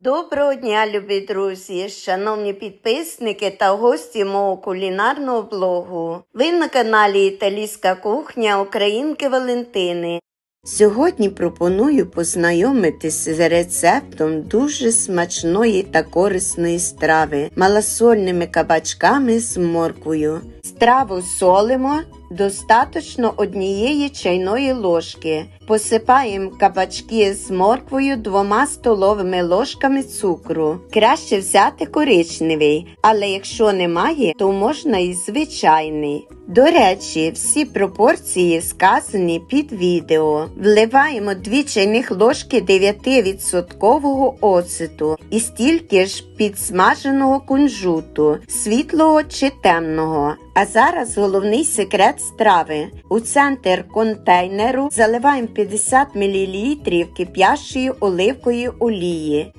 Доброго дня, любі друзі, шановні підписники та гості мого кулінарного блогу. Ви на каналі Італійська кухня Українки Валентини. Сьогодні пропоную познайомитись з рецептом дуже смачної та корисної страви малосольними кабачками з морквою. Страву солимо достатньо однієї чайної ложки. Посипаємо кабачки з морквою двома столовими ложками цукру. Краще взяти коричневий, але якщо немає, то можна і звичайний. До речі, всі пропорції сказані під відео. Вливаємо 2 чайних ложки 9% оцету і стільки ж підсмаженого кунжуту, світлого чи темного. А зараз головний секрет страви. У центр контейнеру заливаємо 50 мл кип'ящої оливкової олії.